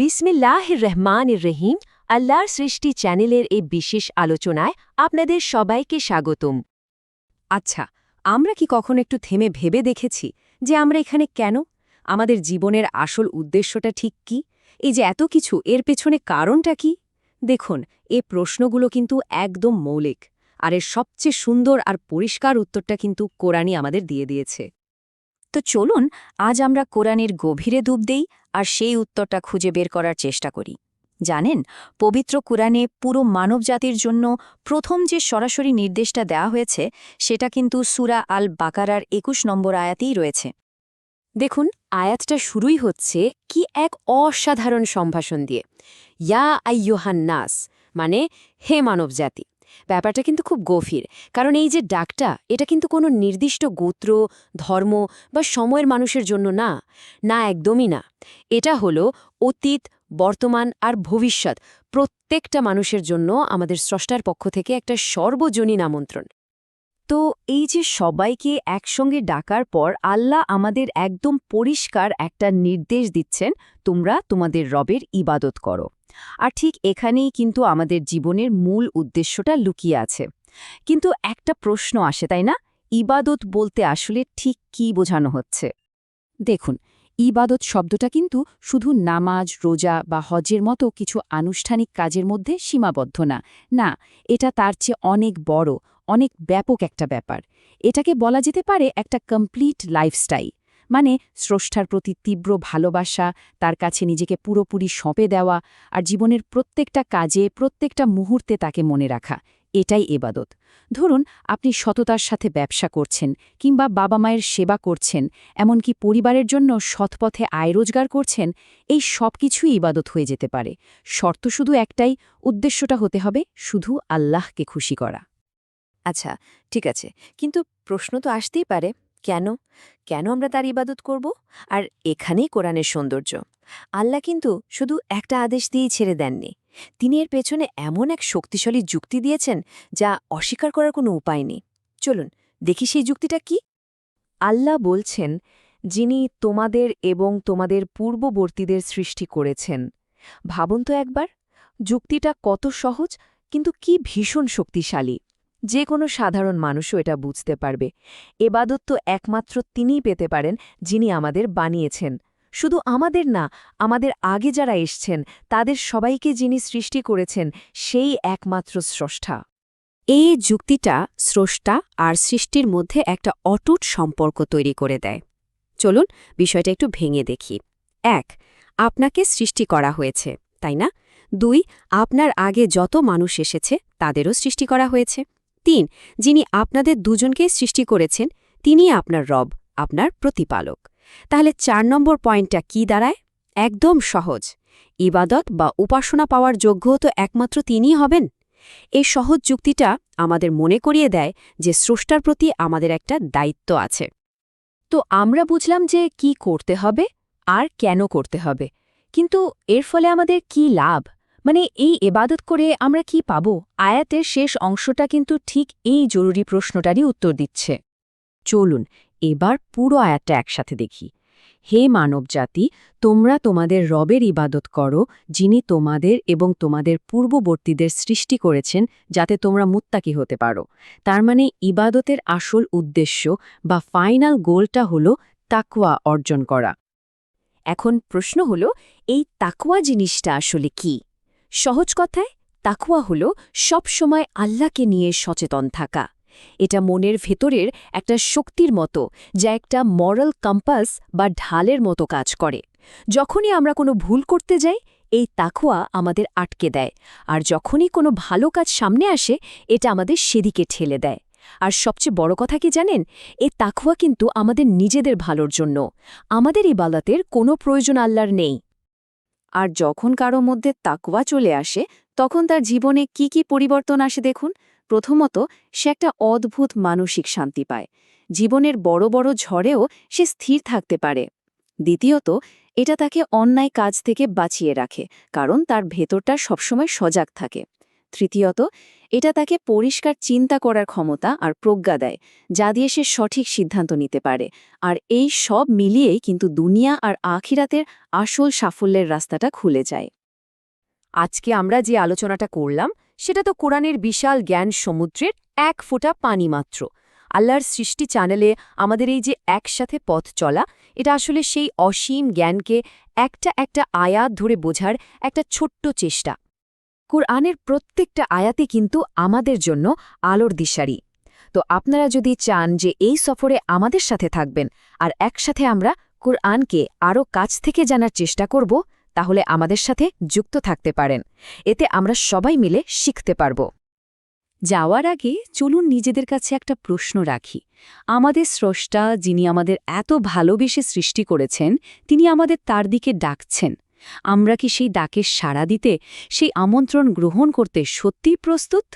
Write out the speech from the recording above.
বিসমিল্লাহ রহমান রহিম আল্লাহর সৃষ্টি চ্যানেলের এই বিশেষ আলোচনায় আপনাদের সবাইকে স্বাগতম। আচ্ছা আমরা কি কখন একটু থেমে ভেবে দেখেছি যে আমরা এখানে কেন? আমাদের জীবনের আসল উদ্দেশ্যটা ঠিক কি? এই যে এত কিছু, এর পেছনে কারণটা কি? দেখুন, এ প্রশ্নগুলো কিন্তু একদম মৌলিক, আর এর সবচেয়ে সুন্দর আর পরিষ্কার উত্তরটা কিন্তু কোরআনই আমাদের দিয়ে দিয়েছে। তো চলুন, আজ আমরা কোরআনের গভীরে ডুব দেই আর সেই উত্তরটা খুঁজে বের করার চেষ্টা করি। জানেন, পবিত্র কোরআনে পুরো মানবজাতির জন্য প্রথম যে সরাসরি নির্দেশটা দেয়া হয়েছে, সেটা কিন্তু সুরা আল বাকারার একুশ নম্বর আয়াতেই রয়েছে। দেখুন, আয়াতটা শুরুই হচ্ছে কি এক অসাধারণ সম্ভাষণ দিয়ে। ইয়া আইয়ুহান নাস মানে হে মানবজাতি। ব্যাপারটা কিন্তু খুব গভীর। কারণ এই যে ডাকটা, এটা কিন্তু কোনো নির্দিষ্ট গোত্র, ধর্ম বা সময়ের মানুষের জন্য না। না, একদমই না। এটা হলো অতীত, বর্তমান আর ভবিষ্যৎ। প্রত্যেকটা মানুষের জন্য আমাদের স্রষ্টার পক্ষ থেকে একটা সর্বজনীন আমন্ত্রণ। তো এই যে সবাইকে একসঙ্গে ডাকার পর আল্লাহ আমাদের একদম পরিষ্কার একটা নির্দেশ দিচ্ছেন, তোমরা তোমাদের রবের ইবাদত করো। আর ঠিক এখানেই কিন্তু আমাদের জীবনের মূল উদ্দেশ্যটা লুকিয়ে আছে। কিন্তু একটা প্রশ্ন আসে, তাই না? ইবাদত বলতে আসলে ঠিক কি বোঝানো হচ্ছে? দেখুন, ইবাদত শব্দটা কিন্তু শুধু নামাজ, রোজা বা হজের মতো কিছু আনুষ্ঠানিক কাজের মধ্যে সীমাবদ্ধ না। না, এটা তার চেয়ে অনেক বড় অনেক ব্যাপক একটা ব্যাপার। এটাকে বলা যেতে পারে একটা কমপ্লিট লাইফস্টাইল মানে স্রষ্টার প্রতি তীব্র ভালোবাসা, তার কাছে নিজেকে পুরোপুরি সঁপে দেওয়া আর জীবনের প্রত্যেকটা কাজে, প্রত্যেকটা মুহূর্তে তাকে মনে রাখা। এটাই এবাদত। ধরুন, আপনি সততার সাথে ব্যবসা করছেন কিংবা বাবা মায়ের সেবা করছেন, এমনকি পরিবারের জন্য সৎপথে আয় রোজগার করছেন, এই সব কিছুই ইবাদত হয়ে যেতে পারে। শর্ত শুধু একটাই, উদ্দেশ্যটা হতে হবে শুধু আল্লাহকে খুশি করা। আচ্ছা ঠিক আছে। কিন্তু প্রশ্ন তো আসতেই পারে, কেন? কেন আমরা তার ইবাদত করব? আর এখানেই কোরআনের সৌন্দর্য। আল্লাহ কিন্তু শুধু একটা আদেশ দিয়েই ছেড়ে দেননি। তিনি এর পেছনে এমন এক শক্তিশালী যুক্তি দিয়েছেন যা অস্বীকার করার কোনো উপায় নেই। চলুন, দেখি সেই যুক্তিটা কি? আল্লাহ বলছেন, যিনি তোমাদের এবং তোমাদের পূর্ববর্তীদের সৃষ্টি করেছেন। ভাবুন তো একবার, যুক্তিটা কত সহজ, কিন্তু কি ভীষণ শক্তিশালী। যে কোনো সাধারণ মানুষও এটা বুঝতে পারবে। এবাদত তো একমাত্র তিনিই পেতে পারেন, যিনি আমাদের বানিয়েছেন। শুধু আমাদের না, আমাদের আগে যারা এসছেন, তাদের সবাইকে যিনি সৃষ্টি করেছেন, সেই একমাত্র স্রষ্টা। এই যুক্তিটা স্রষ্টা আর সৃষ্টির মধ্যে একটা অটুট সম্পর্ক তৈরি করে দেয়। চলুন বিষয়টা একটু ভেঙে দেখি। এক, আপনাকে সৃষ্টি করা হয়েছে, তাই না? দুই, আপনার আগে যত মানুষ এসেছে, তাদেরও সৃষ্টি করা হয়েছে। তিন, যিনি আপনাদের দুজনকে সৃষ্টি করেছেন তিনি আপনার রব, আপনার প্রতিপালক। তাহলে চার নম্বর পয়েন্টটা কি দাঁড়ায়? একদম সহজ। ইবাদত বা উপাসনা পাওয়ার যোগ্য তো একমাত্র তিনিই হবেন। এই সহজ যুক্তিটা আমাদের মনে করিয়ে দেয় যে স্রষ্টার প্রতি আমাদের একটা দায়িত্ব আছে। তো আমরা বুঝলাম যে কি করতে হবে আর কেন করতে হবে। কিন্তু এর ফলে আমাদের কি লাভ? মানে এই এবাদত করে আমরা কি পাব? আয়াতের শেষ অংশটা কিন্তু ঠিক এই জরুরি প্রশ্নটারই উত্তর দিচ্ছে। চলুন, এবার পুরো আয়াতটা একসাথে দেখি। হে মানবজাতি, তোমরা তোমাদের রবের ইবাদত করো, যিনি তোমাদের এবং তোমাদের পূর্ববর্তীদের সৃষ্টি করেছেন, যাতে তোমরা মুত্তাকি হতে পারো। তার মানে ইবাদতের আসল উদ্দেশ্য বা ফাইনাল গোলটা হল তাকুয়া অর্জন করা। এখন প্রশ্ন হল, এই তাকুয়া জিনিসটা আসলে কি? সহজ কথায় তাকুয়া হল সবসময় আল্লাহকে নিয়ে সচেতন থাকা। এটা মনের ভেতরের একটা শক্তির মতো, যা একটা মরাল কম্পাস বা ঢালের মতো কাজ করে। যখনই আমরা কোনো ভুল করতে যাই, এই তাকুয়া আমাদের আটকে দেয়। আর যখনই কোনো ভালো কাজ সামনে আসে, এটা আমাদের সেদিকে ঠেলে দেয়। আর সবচেয়ে বড় কথা কি জানেন? এ তাকুয়া কিন্তু আমাদের নিজেদের ভালোর জন্য। আমাদের ইবাদতের কোনো প্রয়োজন আল্লাহর নেই। আর যখন কারও মধ্যে তাকুয়া চলে আসে, তখন তার জীবনে কি কি পরিবর্তন আসে দেখুন। প্রথমত, সে একটা অদ্ভুত মানসিক শান্তি পায়। জীবনের বড় বড় ঝড়েও সে স্থির থাকতে পারে। দ্বিতীয়ত, এটা তাকে অন্যায় কাজ থেকে বাঁচিয়ে রাখে, কারণ তার ভেতরটা সবসময় সজাগ থাকে। তৃতীয়ত, এটা তাকে পরিষ্কার চিন্তা করার ক্ষমতা আর প্রজ্ঞা দেয়, যা দিয়ে সে সঠিক সিদ্ধান্ত নিতে পারে। আর এই সব মিলিয়েই কিন্তু দুনিয়া আর আখিরাতের আসল সাফল্যের রাস্তাটা খুলে যায়। আজকে আমরা যে আলোচনাটা করলাম, সেটা তো কোরআনের বিশাল জ্ঞান সমুদ্রের এক ফোঁটা পানি মাত্র। আল্লাহর সৃষ্টি চ্যানেলে আমাদের এই যে একসাথে পথ চলা, এটা আসলে সেই অসীম জ্ঞানকে একটা একটা আয়াত ধরে বোঝার একটা ছোট্ট চেষ্টা। কোরআনের প্রত্যেকটা আয়াতে কিন্তু আমাদের জন্য আলোর দিশারি। তো আপনারা যদি চান যে এই সফরে আমাদের সাথে থাকবেন আর একসাথে আমরা কোরআনকে আরও কাছ থেকে জানার চেষ্টা করব, তাহলে আমাদের সাথে যুক্ত থাকতে পারেন। এতে আমরা সবাই মিলে শিখতে পারব। যাওয়ার আগে চলুন নিজেদের কাছে একটা প্রশ্ন রাখি। আমাদের স্রষ্টা যিনি আমাদের এত ভালোবেসে সৃষ্টি করেছেন, তিনি আমাদের তার দিকে ডাকছেন। আমরা কি সেই ডাকের সাড়া দিতে সেই আমন্ত্রণ গ্রহণ করতে সত্যিই প্রস্তুত?